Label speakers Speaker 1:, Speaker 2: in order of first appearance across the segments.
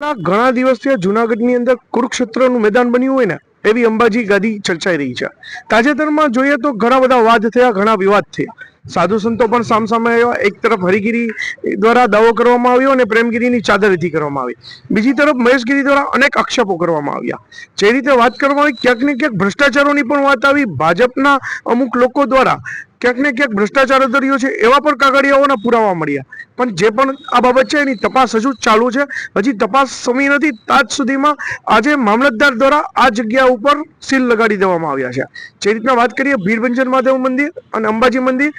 Speaker 1: ઘણા દિવસથી જુનાગઢની અંદર કુરુક્ષેત્રનું મેદાન બન્યું હોય ને, એવી અંબાજી ગાદી ચર્ચાઈ રહી છે. તાજેતરમાં જોઈએ તો ઘણા બધા વાદ થયા, ઘણા વિવાદ થયા. સાધુ સંતો પણ સામસામે આવ્યા. એક તરફ હરિગીરી દ્વારા દાવો કરવામાં આવ્યો અને પ્રેમગીરીની ચાદરથી કરવામાં આવી. બીજી તરફ મહેશગીરી દ્વારા અનેક આક્ષેપો કરવામાં આવ્યા. જે રીતે વાત કરવામાં આવી, ક્યાંક ને ક્યાંક ભ્રષ્ટાચારોની પણ વાત આવી. ભાજપના અમુક લોકો દ્વારા ક્યાંક ને ક્યાંક ભ્રષ્ટાચાર ધર્યો છે, એવા પણ કાગળિયાઓના પુરાવા મળ્યા. પણ જે પણ આ બાબત છે, એની તપાસ હજુ ચાલુ છે. હજી તપાસ સમી નથી તાજ સુધીમાં આજે મામલતદાર દ્વારા આ જગ્યા ઉપર સીલ લગાડી દેવામાં આવ્યા છે. જે રીતના વાત કરીએ, ભીડભંજન મહાદેવ મંદિર અને અંબાજી મંદિર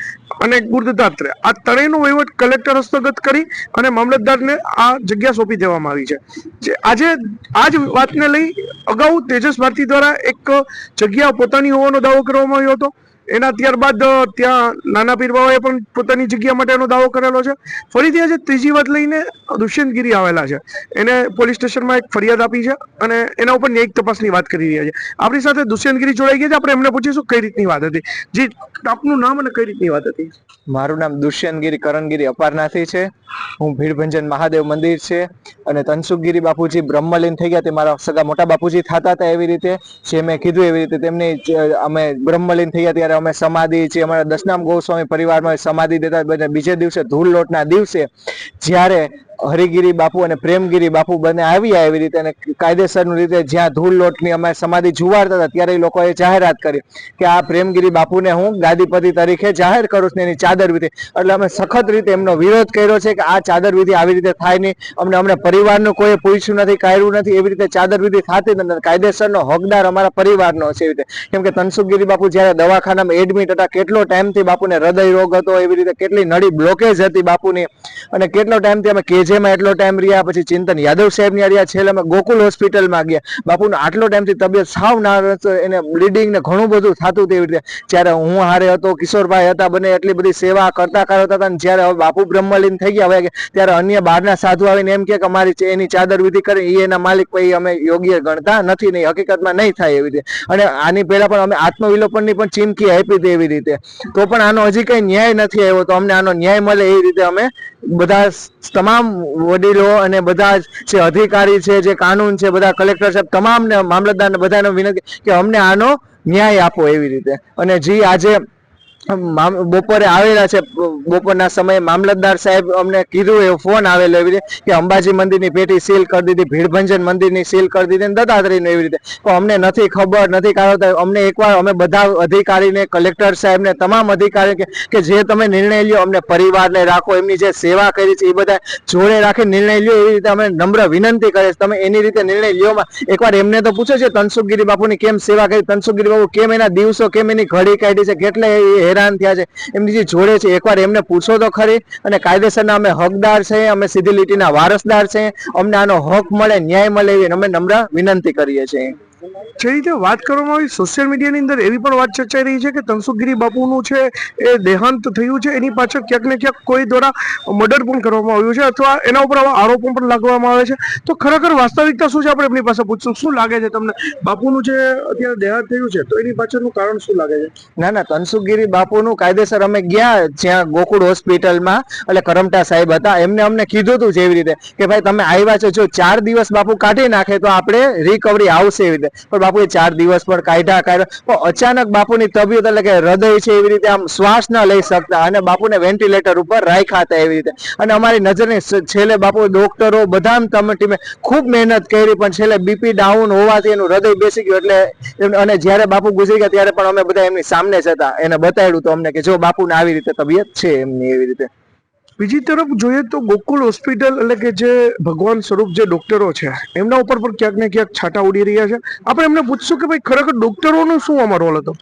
Speaker 1: અને ગુરુદત્તાત્રેય. આ ત્રણેયનો વહીવટ કલેક્ટર હસ્તગત કરી અને મામલતદારને આ જગ્યા સોંપી દેવામાં આવી છે. જે આજે આ જ વાતને લઈ અગાઉ તેજસ ભારતી દ્વારા એક જગ્યા પોતાની હોવાનો દાવો કરવામાં આવ્યો હતો. એના ત્યારબાદ ત્યાં નાના પીર બાબાએ પણ પોતાની જગ્યા માટેનો દાવો કરેલો છે. ફરીથી આજે ત્રીજી વાત લઈને દુષ્યંતગીરી આવેલા છે. એને પોલીસ સ્ટેશનમાં એક ફરિયાદ આપી છે અને એના ઉપર ન્યાયિક તપાસની વાત કરી રહ્યા છે. આપણી સાથે દુષ્યંતગીરી જોડાઈ ગયા છે. આપણે એમને પૂછીશું કઈ રીતની વાત હતી. જી, આપનું નામ અને કઈ રીતની વાત હતી?
Speaker 2: મારું નામ દુષ્યંતગીરી કરણગીરી અપારનાથી છે. હું ભીડભંજન મહાદેવ મંદિર છે અને તનસુખગીરી બાપુજી બ્રહ્મલીન થઈ ગયા તે મારા સગા મોટા બાપુજી થતા હતા એવી રીતે. જે મેં કીધું એવી રીતે તેમની અમે બ્રહ્મલીન થઈ ગયા ત્યારે અમે સમાધિ છે અમારા દશનામ ગોસ્વામી પરિવારમાં સમાધિ દેતા બીજે દિવસે ધૂળ લોટના દિવસે જ્યારે હરિગીરી બાપુ અને પ્રેમગીરી બાપુ બંને આવ્યા એવી રીતે અને કાયદેસરની રીતે જ્યાં ધૂળ લોટની અમે સમાધિ જુવાડતા હતા, ત્યારે લોકોએ જાહેરાત કરી કે આ પ્રેમગીરી બાપુને હું ગાદીપતિ તરીકે જાહેર કરું છું, એની ચાદર વિધિ. એટલે અમે સખત રીતે એમનો વિરોધ કર્યો છે કે આ ચાદર વિધિ આવી રીતે થાય નહીં. અમને અમને પરિવારનું કોઈ પૂછ્યું નથી કાઢ્યું નથી, એવી રીતે ચાદર વિધિ થતી નથી. કાયદેસરનો હકદાર અમારા પરિવારનો છે એવી રીતે. કેમ કે તનસુખગીરી બાપુ જ્યારે દવાખાનામાં એડમિટ હતા, કેટલો ટાઈમથી બાપુને હૃદય રોગ હતો, એવી રીતે કેટલી નળી બ્લોકેજ હતી બાપુની. અને કેટલો ટાઈમથી અમે કેજેમાં એટલો ટાઈમ રહ્યા, પછી ચિંતન યાદવ સાહેબની રહ્યા છેલ્લે અમે ગોકુલ હોસ્પિટલમાં ગયા. બાપુનો આટલો ટાઈમથી તબિયત સાવ ના એને બ્લીડિંગ ને ઘણું બધું થતું તેવી રીતે. જ્યારે હું હારે હતો, કિશોરભાઈ હતા, બને એટલી બધી સેવા કરતા કરતા હતા જ્યારે હવે બાપુ બ્રહ્મલીન થઈ ગયા, હવે ત્યારે અન્ય બહારના સાધુ આવીને એમ કે કે અમારી એની ચાદર વિધિ કરી એ એના માલિક પછી અમે યોગ્ય ગણતા નથી, નહીં, હકીકતમાં નહીં થાય એવી રીતે. અને આની પહેલા પણ અમે આત્મવિલોપનની પણ ચીમકી આપી હતી એવી રીતે. તો પણ આનો હજી કઈ ન્યાય નથી આવ્યો, તો અમને આનો ન્યાય મળે એ રીતે અમે બધા તમામ વડીલો અને બધા જ અધિકારી છે, જે કાનૂન છે, બધા કલેક્ટર સાહેબ તમામને મામલતદારને બધાને વિનંતી કે અમને આનો ન્યાય આપો એવી રીતે. અને જે, આજે બપોરે આવેલા છે. બપોરના સમયે મામલતદાર સાહેબ અમને કીધું, એવો ફોન આવેલો એવી રીતે કે અંબાજી મંદિરની પેટી સીલ કરી દીધી, ભીડભંજન મંદિરની સીલ કરી દીધી દત્તાત્રેયનું એવી રીતે. પણ અમને નથી ખબર, નથી કારણ અમને એકવાર અમે બધા અધિકારીને, કલેક્ટર સાહેબને, તમામ અધિકારી કે જે તમે નિર્ણય લ્યો, અમને પરિવારને રાખો, એમની જે સેવા કરી છે, એ બધા જોડે રાખી નિર્ણય લ્યો, એવી રીતે અમે નમ્ર વિનંતી કરે તમે એની રીતે નિર્ણય લ્યો માં એકવાર એમને તો પૂછો છે, તનસુખગીરી બાપુની કેમ સેવા કરી? તનસુખગીરી બાપુ, કેમ એના દિવસો, કેમ એની ઘડી કાઢી છે? કેટલા એ હેરાન થયા છે. એમની જે જોડે છે, એકવાર એમને પૂછો તો ખરી. અને કાયદેસરના અમે હકદાર છે, અમે સીધી લીટીના વારસદાર છે. અમને આનો હક મળે, ન્યાય મળે એવી અમે નમ્ર વિનંતી કરીએ છીએ.
Speaker 1: જે રીતે વાત કરવામાં આવી સોશિયલ મીડિયાની અંદર એવી પણ વાત ચર્ચાઈ રહી છે કે તનસુખગીરી બાપુનું છે એ દેહાંત થયું છે. એની પાછળ ક્યાંક ને ક્યાંક કોઈ દ્વારા મર્ડર પણ કરવામાં આવ્યું છે અથવા એના ઉપર આવા આરોપો પણ લાગવામાં આવે છે. તો ખરેખર વાસ્તવિકતા શું છે? આપણે એમની પાસે પૂછશું. શું લાગે છે તમને? બાપુનું જે અત્યારે દેહાંત થયું છે, તો એની પાછળનું કારણ શું લાગે છે?
Speaker 2: ના ના, તનસુખગીરી બાપુનું કાયદેસર અમે ગયા જ્યાં ગોકુળ હોસ્પિટલમાં, એટલે કરમટા સાહેબ હતા. એમને અમને કીધું હતું જેવી રીતે કે ભાઈ તમે આવ્યા છો, જો ચાર દિવસ બાપુ કાઢી નાખે તો આપણે રિકવરી આવશે એવી રીતે. પણ બાપુએ ચાર દિવસ પણ કાઢ્યા કાઢ્યા. પણ અચાનક બાપુની તબિયત એટલે કે હૃદય છે એવી રીતે આમ શ્વાસ ન લઈ શકતા અને બાપુને વેન્ટિલેટર ઉપર રાખ્યા હતા એવી રીતે. અને અમારી નજરની છેલ્લે બાપુ ડોક્ટરો બધા તમે ટીમે ખૂબ મહેનત કરી, પણ છેલ્લે બીપી ડાઉન હોવાથી એનું હૃદય બેસી ગયું એટલે અને જ્યારે બાપુ ગુજરી ગયા ત્યારે પણ અમે બધા એમની સામને જ હતા. એને બતાવ્યું તો અમને કે જો બાપુને આવી રીતે તબિયત છે એમની એવી રીતે.
Speaker 1: બીજી તરફ જોઈએ તો ગોકુલ હોસ્પિટલ એટલે કે જે ભગવાન સ્વરૂપ જે ડોક્ટરો છે, એમના ઉપર પણ ક્યાંક ને ક્યાંક છાંટા ઉડી રહ્યા છે. આપણે એમને પૂછશું કે ભાઈ ખરેખર ડોક્ટરોનો શું આમાં રોલ હતો?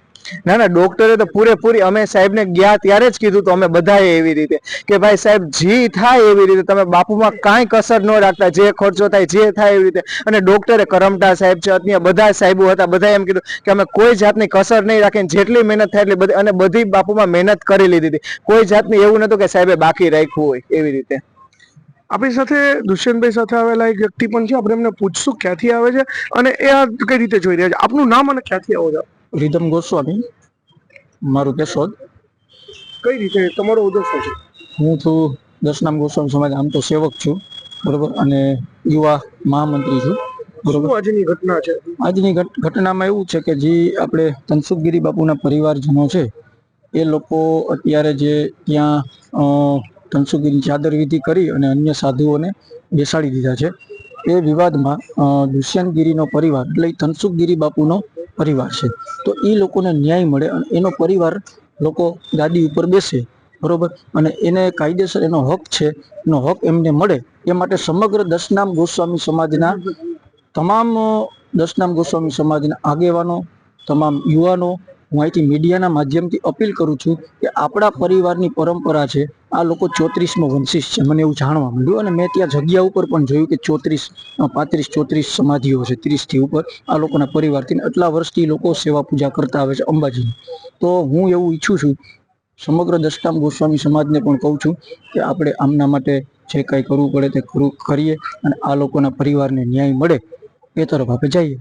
Speaker 2: ના ના ડોક્ટરે તો પૂરેપૂરી અમે સાહેબને ગયા ત્યારે જ કીધું તો અમે બધાએ એવી રીતે કે ભાઈ સાહેબ, જી થાય એવી રીતે, તમે બાપુમાં કાંઈ કસર ન રાખતા, જે ખર્ચો થાય, જે થાય એવી રીતે. અને ડોક્ટરે કરમટા સાહેબ છે અત્યારે બધા સાહેબો હતા બધા એમ કીધું કે અમે કોઈ જાતની કસર નહીં રાખીને જેટલી મહેનત થાય એટલી બધી, અને બધી બાપુમાં મહેનત કરી લીધી હતી. કોઈ જાતની એવું નતું કે સાહેબે બાકી રાખ્યું હોય, એવી રીતે.
Speaker 1: આપણી સાથે દુષ્યંતભાઈ સાથે આવેલા એક વ્યક્તિ પણ છે, આપણે એમને પૂછશું, ક્યાંથી આવે છે, અને એ આ કઈ રીતે જોઈ રહ્યા છે? આપનું નામ અને ક્યાંથી આવો છો?
Speaker 3: રીધમ ગોસ્વામી. મારું કેશોદ.
Speaker 1: કઈ રીતે? તમારો હોદ્દો શું છે?
Speaker 3: હું છું દશનામ ગોસ્વામી સમાજ આમ તો સેવક છું બરોબર? અને યુવા મહામંત્રી છું બરોબર?
Speaker 1: આજની ઘટના છે?
Speaker 3: આજની ઘટનામાં એવું છે કે જે આપણે તનસુખગીરી બાપુના પરિવારજનો છે એ લોકો અત્યારે જે ત્યાં અ, તનસુખગીરી ચાદર વિધિ કરી અને અન્ય સાધુઓને બેસાડી દીધા છે. એ વિવાદમાં દુષ્યંતગીરીનો પરિવાર એટલે ઈ તનસુખગીરી બાપુનો પરિવાર છે. તો એ લોકોને ન્યાય મળે અને એનો પરિવાર લોકો ગાદી ઉપર બેસે, બરોબર? અને એને કાયદેસર એનો હક છે, એનો હક એમને મળે. એ માટે સમગ્ર દશનામ ગોસ્વામી સમાજના તમામ દશનામ ગોસ્વામી સમાજના આગેવાનો, તમામ યુવાનો, હું અહીંથી મીડિયાના માધ્યમથી અપીલ કરું છું કે આપણા પરિવારની પરંપરા છે આ લોકો ચોત્રીસમો વંશીશ છે. મને એવું જાણવા મળ્યું અને મેં ત્યાં જગ્યા ઉપર પણ જોયું કે ચોત્રીસ પાંત્રીસ ચોત્રીસ સમાધિઓ છે, ત્રીસથી ઉપર. આ લોકોના પરિવારથી આટલા વર્ષથી લોકો સેવા પૂજા કરતા આવે છે અંબાજીની તો હું એવું ઈચ્છું છું, સમગ્ર દશનામ ગોસ્વામી સમાજને પણ કહું છું કે આપણે આમના માટે જે કાંઈ કરવું પડે તે કરીએ અને આ લોકોના પરિવારને ન્યાય મળે એ તરફ આપણે જઈએ.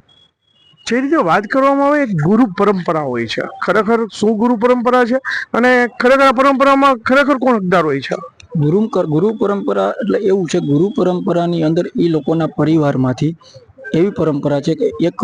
Speaker 1: જે રીતે વાત કરવામાં આવે એક ગુરુ પરંપરા હોય છે. ખરેખર શું ગુરુ પરંપરા છે અને ખરેખર આ પરંપરામાં ખરેખર કોણ હકદાર હોય છે?
Speaker 3: ગુરુ ગુરુ પરંપરા એટલે એવું છે, ગુરુ પરંપરાની અંદર એ લોકોના પરિવારમાંથી એવી પરંપરા છે કે એક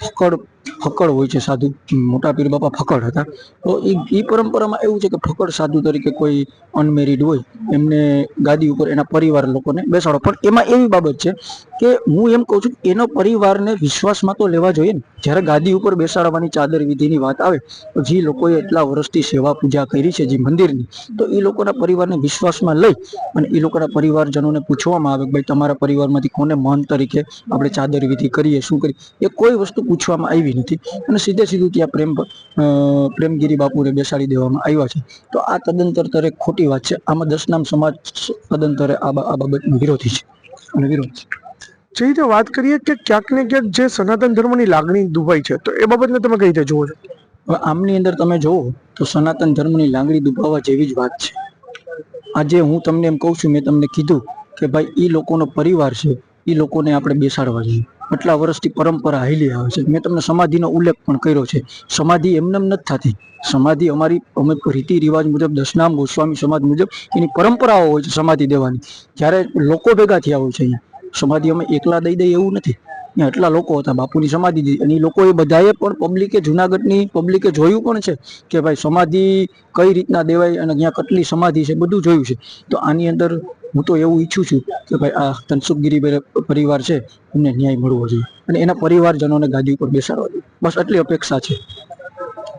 Speaker 3: ફકડ ફકડ હોય છે, સાધુ મોટા પીર બાપા ફકડ હતા. તો એ એ પરંપરામાં એવું છે કે ફકડ સાધુ તરીકે કોઈ અનમેરિડ હોય, એમને ગાદી ઉપર એના પરિવાર લોકોને બેસાડો. પણ એમાં એવી બાબત છે કે હું એમ કહું છું કે એનો પરિવારને વિશ્વાસમાં તો લેવા જોઈએ ને. જ્યારે ગાદી ઉપર બેસાડવાની ચાદર વિધિની વાત આવે, તો જે લોકોએ એટલા વર્ષથી સેવા પૂજા કરી છે જે મંદિરની, તો એ લોકોના પરિવારને વિશ્વાસમાં લઈ અને એ લોકોના પરિવારજનોને પૂછવામાં આવે કે ભાઈ તમારા પરિવારમાંથી કોને મહંત તરીકે આપણે ચાદર વિધિ કરીએ, શું કરીએ? એ કોઈ વસ્તુ પૂછવામાં આવી નથી. અને સીધે સીધું ત્યાં પ્રેમ પ્રેમગીરી બાપુને બેસાડી દેવામાં આવ્યા છે. તો આ તદંતર તરે ખોટી વાત છે. આમાં દશનામ સમાજ તદંતરે આ બાબતનો વિરોધી છે. અને વિરોધ છે.
Speaker 1: જે રીતે વાત કરીએ કે ક્યાંક ને ક્યાંક જે સનાતન ધર્મની લાગણી દુભાઈ છે તો એ બાબતને તમે કઈ રીતે જુઓ છો?
Speaker 3: હવે આમની અંદર તમે જુઓ તો સનાતન ધર્મની લાગણી દુભાવવા જેવી જ વાત છે. આજે હું તમને એમ કહું છું મેં તમને કીધું કે ભાઈ એ લોકોનો પરિવાર છે. એ લોકોને આપણે બેસાડવા જોઈએ. આટલા વર્ષથી પરંપરા હાલી આવે છે. મેં તમને સમાધિનો ઉલ્લેખ પણ કર્યો છે. સમાધિ એમને એમ નથી થતી. સમાધિ અમારી, અમે રીતિ રિવાજ મુજબ દશનામ ગોસ્વામી સમાજ મુજબ એની પરંપરાઓ હોય છે સમાધિ દેવાની. જ્યારે લોકો ભેગા થયા હોય છે અહીંયા, સમાધિ અમે એકલા દઈ દઈએ એવું નથી. ત્યાં એટલા લોકો હતા, બાપુની સમાધિ દીધી. અને એ લોકોએ બધાએ પણ પબ્લિકે જુનાગઢની પબ્લિકે જોયું પણ છે કે ભાઈ સમાધિ કઈ રીતના દેવાય અને ત્યાં કેટલી સમાધિ છે, બધું જોયું છે. તો આની અંદર હું તો એવું ઈચ્છું છું કે ભાઈ આ તનસુખગીરી પરિવાર છે, એમને ન્યાય મળવો જોઈએ. અને એના પરિવારજનોને ગાદી ઉપર બેસાડવા જોઈએ. બસ એટલી અપેક્ષા છે.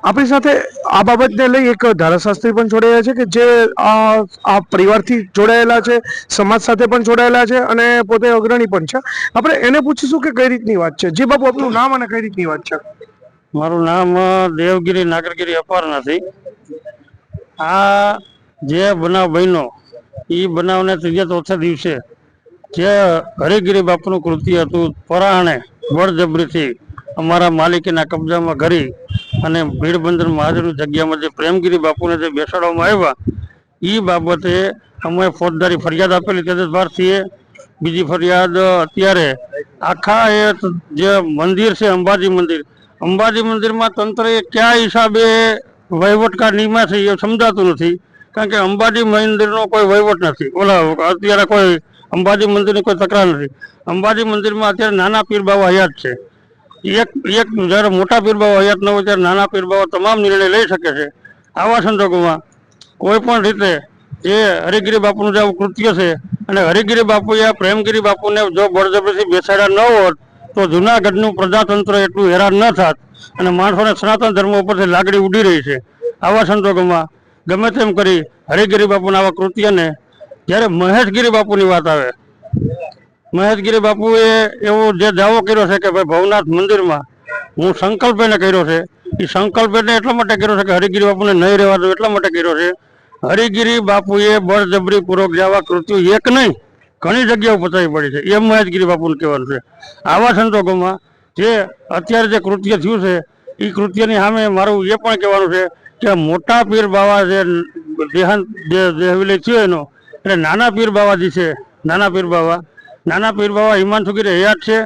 Speaker 1: આપણી સાથે આ બાબતને લઈ એક ધારાશાસ્ત્રી પણ જોડાયા છે કે જે આ પરિવારથી જોડાયેલા છે, સમાજ સાથે પણ જોડાયેલા છે અને પોતે અગ્રણી પણ છે. આપણે એને પૂછીશું કે કઈ રીતની વાત છે? જે બાપુ, આપનું નામ અને કઈ રીતની વાત છે?
Speaker 4: મારું નામ દેવગીરી નાગરગીરી અપાર નથી આ જે બનાવ બન્યો એ બનાવને ત્રીજા ચોથા દિવસે જે હરિગીરી બાપુનું કૃત્ય હતું, પરાણે બળજબરીથી અમારા માલિકીના કબજામાં કરી અને ભીડબંદર મહાદેવની જગ્યામાં જે પ્રેમગીરી બાપુને જે બેસાડવામાં આવ્યા એ બાબતે અમે ફોજદારી ફરિયાદ આપેલી તેજસભારથીએ બીજી ફરિયાદ અત્યારે આખા એ જે મંદિર છે, અંબાજી મંદિર, અંબાજી મંદિરમાં તંત્રએ કયા હિસાબે વહીવટકાર નિયમા છે એ સમજાતું નથી, કારણ કે અંબાજી મંદિરનો કોઈ વહીવટ નથી. ઓલા, અત્યારે કોઈ અંબાજી મંદિરની કોઈ તકરાર નથી. અંબાજી મંદિરમાં અત્યારે નાના પીર બાવા હયાત છે. એક એક જ્યારે મોટા પીરબાઓ હયાત ન હોય ત્યારે નાના પીરબાઓ તમામ નિર્ણય લઈ શકે છે. આવા સંજોગોમાં કોઈ પણ રીતે એ હરિગીરી બાપુનું જે કૃત્ય છે અને હરિગીરી બાપુએ આ પ્રેમગીરી બાપુને જો બળજબરીથી બેસાડ્યા ન હોત, તો જુનાગઢનું પ્રજાતંત્ર એટલું હેરાન ન થાત અને માણસોને સનાતન ધર્મ ઉપરથી લાગણી ઉડી રહી છે. આવા સંજોગોમાં ગમે તેમ કરી હરિગીરી બાપુના આવા કૃત્યને જ્યારે મહેશગીરી બાપુની વાત આવે મહેશગીરી બાપુએ એવો જે દાવો કર્યો છે કે ભાઈ ભવનાથ મંદિરમાં હું સંકલ્પ એને કર્યો છે, એ સંકલ્પ એને એટલા માટે કર્યો છે કે હરિગીરી બાપુને નહીં રહેવા દો એટલા માટે કર્યો છે. હરિગીરી બાપુએ બળજબરી પૂર્વક જેવા કૃત્યો એક નહીં, ઘણી જગ્યાઓ પચાવી પડી છે. એમ મહેશગીરી બાપુને કહેવાનું છે. આવા સંજોગોમાં જે અત્યારે જે કૃત્ય થયું છે, એ કૃત્યની સામે મારું એ પણ કહેવાનું છે કે મોટા પીર બાવા જે દેહાંત, જે દેહવિલય થયો એનો, એટલે નાના પીર બાવાજી છે, નાના પીર બાવા નાના પીર બાવા હિમાંશુગીરી હયાત છે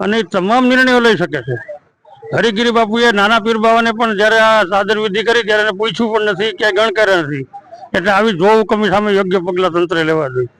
Speaker 4: અને તમામ નિર્ણયો લઈ શકે છે. હરિગીરી બાપુએ નાના પીર બાવાને પણ જ્યારે આ સાદર વિધિ કરી ત્યારે પૂછ્યું પણ નથી ક્યાંય ગણકાર્યા નથી. એટલે આવી જો કમી સામે યોગ્ય પગલાં તંત્રે લેવા જોઈએ.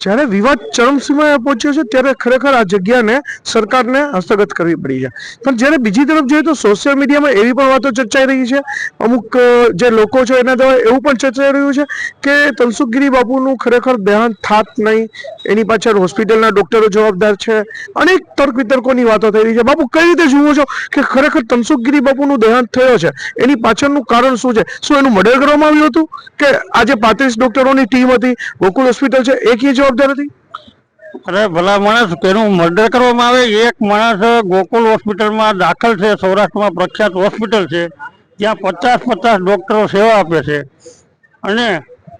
Speaker 1: જ્યારે વિવાદ ચરમસીમાએ પહોંચ્યો છે ત્યારે ખરેખર આ જગ્યાને સરકારને હસ્તગત કરવી પડી છે. પણ જ્યારે બીજી તરફ જોઈએ તો સોશિયલ મીડિયામાં એવી પણ વાતો ચર્ચાઈ રહી છે. અમુક જે લોકો છે એના દ્વારા એવું પણ ચર્ચાઈ રહ્યું છે કે તનસુખગીરી બાપુનું ખરેખર દેહાંત થાત નહીં. એની પાછળ હોસ્પિટલના ડોક્ટરો જવાબદાર છે. અનેક તર્ક વિતર્કોની વાતો થઈ રહી છે. બાપુ, કઈ રીતે જુઓ છો કે ખરેખર તનસુખગીરી બાપુનું દેહાંત થયો છે? એની પાછળનું કારણ શું છે? શું એનું મર્ડર કરવામાં આવ્યું હતું? કે આજે પાંત્રીસ ડોક્ટરોની ટીમ હતી? ગોકુલ હોસ્પિટલ છે. એક એ જવાબદાર નથી
Speaker 4: અરે ભલા માણસ, તેનું મર્ડર કરવામાં આવે, એક માણસ ગોકુલ હોસ્પિટલમાં દાખલ છે, સૌરાષ્ટ્રમાં પ્રખ્યાત હોસ્પિટલ છે ત્યાં પચાસ પચાસ ડૉક્ટરો સેવા આપે છે. અને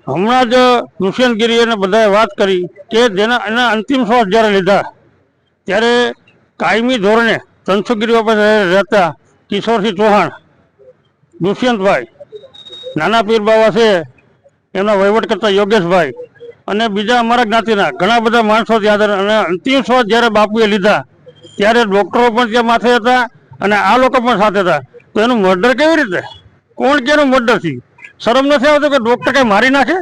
Speaker 4: હમણાં જ દુષ્યંતગીરી અને બધાએ વાત કરી કે જેના, એના અંતિમ શ્વાસ જ્યારે લીધા, ત્યારે કાયમી ધોરણે ધનસુખગીરી બાપા રહેતા, કિશોરસિંહ ચૌહાણ દુષ્યંતભાઈ નાના પીર બાવા છે, એમના વહીવટ કરતા યોગેશભાઈ અને બીજા અમારા જ્ઞાતિના ઘણા બધા માણસો ત્યાં હતા અને અંતિમ શ્વાસ જ્યારે બાપુએ લીધા, ત્યારે ડૉક્ટરો પણ ત્યાં માથે હતા અને આ લોકો પણ સાથે હતા. તો એનું મર્ડર કેવી રીતે? કોણ કે એનું મર્ડર થયું શરમ નથી આવતો કે ડૉક્ટર કંઈ મારી નાખે?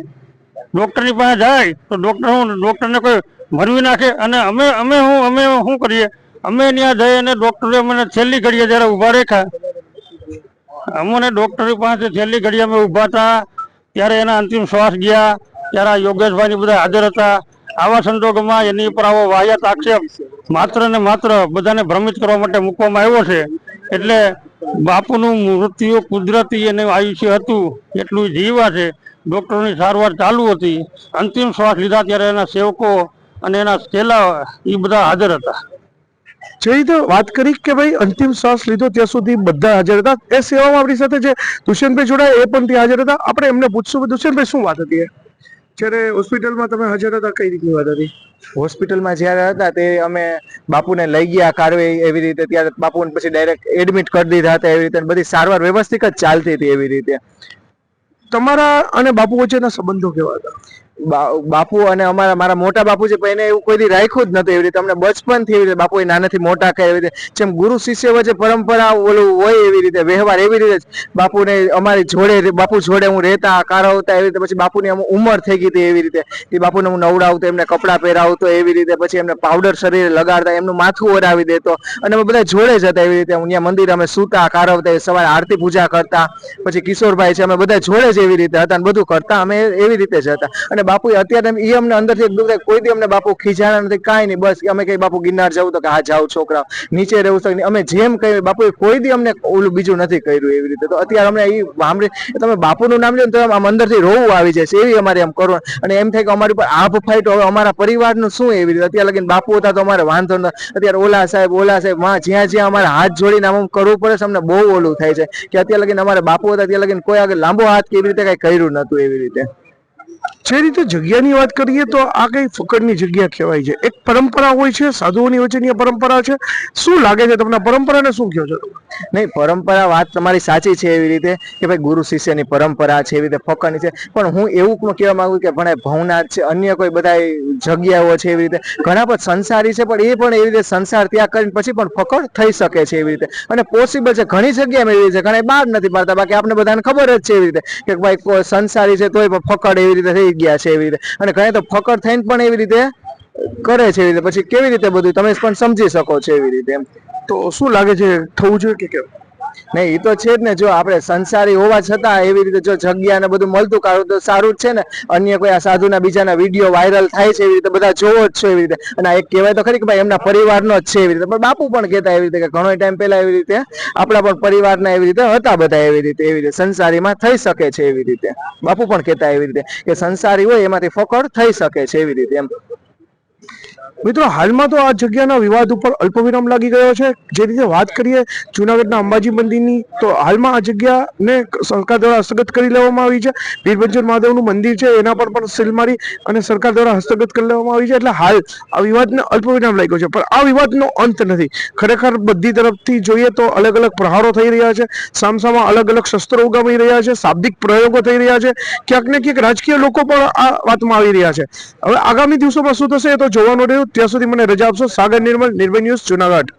Speaker 4: ડોક્ટરની પાસે જાય તો ડોક્ટર હું ડૉક્ટરને કોઈ મરવી નાખે? અને અમે અમે હું, અમે શું કરીએ? અમે ત્યાં જઈએ અને ડૉક્ટરે મને છેલ્લી ઘડીએ જ્યારે ઊભા રેખા, અમને ડૉક્ટરની પાસે છેલ્લી ઘડીએ અમે ઊભા હતા, ત્યારે એના અંતિમ શ્વાસ ગયા. ત્યારે યોગેશભાઈ બધા હાજર હતા. આવા સંજોગોમાં એની ઉપર આવો વાહિયાત આક્ષેપ માત્ર ને માત્ર બધાને ભ્રમિત કરવા માટે મૂકવામાં આવ્યો છે. એટલે બાપુનું મૃત્યુ કુદરતી અને આયુષ્ય હતું એટલું જીવા છે. ડૉક્ટરોની સારવાર ચાલુ હતી. અંતિમ શ્વાસ લીધા ત્યારે એના સેવકો અને એના ચેલા એ બધા હાજર હતા.
Speaker 1: જે રીતે વાત કરી કે ભાઈ અંતિમ શ્વાસ લીધો ત્યાં સુધી બધા હાજર હતા. એ સેવામાં આપણી સાથે જે દુષ્યંતભાઈ જોડાયા એ પણ ત્યાં હાજર હતા. આપણે એમને પૂછશું દુષ્યંતભાઈ શું વાત હતી? જ્યારે હોસ્પિટલમાં તમે હાજર હતા કઈ રીતની વાત હતી?
Speaker 2: હોસ્પિટલમાં જ્યારે હતા તે અમે બાપુને લઈ ગયા કારવે એવી રીતે. ત્યારે બાપુને પછી ડાયરેક્ટ એડમિટ કરી દીધા હતા એવી રીતે. બધી સારવાર વ્યવસ્થિત જ ચાલતી હતી એવી રીતે.
Speaker 1: તમારા અને બાપુ વચ્ચેના સંબંધો કેવા હતા?
Speaker 2: બાપુ અને અમારા, મારા મોટા બાપુ છે એને એવું કોઈ રાખ્યું જ નતું એવી રીતે. અમને બચપનથી એવી રીતે બાપુ નાનાથી મોટા કહે એવી રીતે. જેમ ગુરુ શિષ્ય વચ્ચે પરંપરા ઓલું હોય એવી રીતે, વ્યવહાર એવી રીતે બાપુને અમારી જોડે બાપુ જોડે હું રહેતા કારવતા એવી રીતે પછી બાપુની અમુક ઉંમર થઈ ગઈ હતી એવી રીતે. એ બાપુને હું નવડાવતો એમને કપડાં પહેરાવતો એવી રીતે, પછી એમને પાવડર શરીરે લગાડતા, એમનું માથું ઓરાવી દેતો. અને અમે બધા જોડે જ હતા એવી રીતે. હું ત્યાં મંદિર અમે સૂતા કારવતા સવારે આરતી પૂજા કરતા. પછી કિશોરભાઈ છે, અમે બધા જોડે જ એવી રીતે હતા અને બધું કરતા, અમે એવી રીતે જ હતા. અને બાપુ અત્યારે એ અમને અંદરથી એકદમ કોઈ દી અમને બાપુ ખીજાણા નથી, કાંઈ નહીં, બસ અમે કઈ બાપુ ગિરનાર જવું તો કે હા, જાઓ છોકરા, નીચે રહેવું શકે અમે જેમ કહ્યું, બાપુએ કોઈ દી અમને ઓલું બીજું નથી કર્યું એવી રીતે. તો અત્યારે અમને એ સાંભળી તમે બાપુનું નામ લો ને તો આમ અંદરથી રોવું આવી જાય છે, એવી અમારે એમ કરવું અને એમ થાય કે અમારી ઉપર આભ ફાઈટ હવે અમારા પરિવારનું શું એવી રીતે? અત્યારે લગીને બાપુ હતા તો અમારે વાંધો ન, અત્યારે ઓલા સાહેબ ઓલા સાહેબ, માં જ્યાં જ્યાં અમારે હાથ જોડીને આમ કરવું પડે છે, અમને બહુ ઓલું થાય છે, કે અત્યારે લગીને અમારે બાપુ હતા ત્યાં લગીને કોઈ આગળ લાંબો હાથ કે એવી રીતે કઈ કર્યું નતું એવી રીતે.
Speaker 1: જે રીતે જગ્યાની વાત કરીએ તો આ કઈ ફકડની જગ્યા કહેવાય છે. એક પરંપરા હોય છે, સાધુઓની વચ્ચેની પરંપરા છે. શું લાગે છે તમને પરંપરાને શું કહો છો?
Speaker 2: નહીં, પરંપરા વાત તમારી સાચી છે એવી રીતે કે ભાઈ ગુરુ શિષ્યની પરંપરા છે, એવી રીતે ફકડની છે. પણ હું એવું કહેવા માંગુ કે ભણે ભવનાથ છે, અન્ય કોઈ બધા જગ્યાઓ છે એવી રીતે. ઘણા પણ સંસારી છે, પણ એ પણ એવી રીતે સંસાર ત્યાગ કરીને પછી પણ ફકડ થઈ શકે છે એવી રીતે. અને પોસિબલ છે, ઘણી જગ્યાએ એવી છે, ઘણા બહાર નથી પાડતા. બાકી આપણે બધાને ખબર જ છે એવી રીતે કે ભાઈ સંસારી છે, તોય પણ ફકડ એવી રીતે થઈ ગયા છે એવી રીતે. અને ઘણા તો ફકડ થઈને પણ એવી રીતે કરે છે એવી રીતે. પછી કેવી રીતે બધું તમે પણ સમજી શકો છો એવી રીતે એમ.
Speaker 1: તો શું લાગે છે? થવું જોઈએ કે કેમ
Speaker 2: નહીં એ તો છે જ ને, જો આપણે સંસારી હોવા છતાં એવી રીતે જો જગ્યા ને બધું મળતું કાઢું તો સારું જ છે ને. અન્ય કોઈ આ સાધુના બીજાના વીડિયો વાયરલ થાય છે એવી રીતે, બધા જોવો જ છે એવી રીતે. અને એક કહેવાય તો ખરી કે ભાઈ એમના પરિવારનો જ છે એવી રીતે. પણ બાપુ પણ કહેતા એવી રીતે કે ઘણો ટાઈમ પહેલા એવી રીતે આપણા પણ પરિવારના એવી રીતે હતા બધા એવી રીતે એવી રીતે સંસારીમાં થઈ શકે છે એવી રીતે. બાપુ પણ કહેતા એવી રીતે કે સંસારી હોય એમાંથી ફકડ થઈ શકે છે એવી રીતે એમ.
Speaker 1: મિત્રો, હાલમાં તો આ જગ્યાના વિવાદ ઉપર અલ્પવિરામ લાગી ગયો છે. જે રીતે વાત કરીએ જુનાગઢના અંબાજી મંદિરની, તો હાલમાં આ જગ્યાને સરકાર દ્વારા હસ્તગત કરી લેવામાં આવી છે. વીરભંજન મહાદેવનું મંદિર છે, એના પર પણ સીલ મારી અને સરકાર દ્વારા હસ્તગત કરી લેવામાં આવી છે. એટલે હાલ આ વિવાદને અલ્પવિરામ લાગ્યો છે. પણ આ વિવાદનો અંત નથી. ખરેખર બધી તરફથી જોઈએ તો અલગ અલગ પ્રહારો થઈ રહ્યા છે. સામસામા અલગ અલગ શસ્ત્રો ઉગામી રહ્યા છે. શાબ્દિક પ્રયોગો થઈ રહ્યા છે. ક્યાંક ને ક્યાંક રાજકીય લોકો પણ આ વાતમાં આવી રહ્યા છે. હવે આગામી દિવસોમાં શું થશે એ તો જોવાનું રહ્યું. ત્યાં સુધી મને રજા આપશો. સાગર નિર્મલ નિર્ભય ન્યૂઝ જુનાગઢ.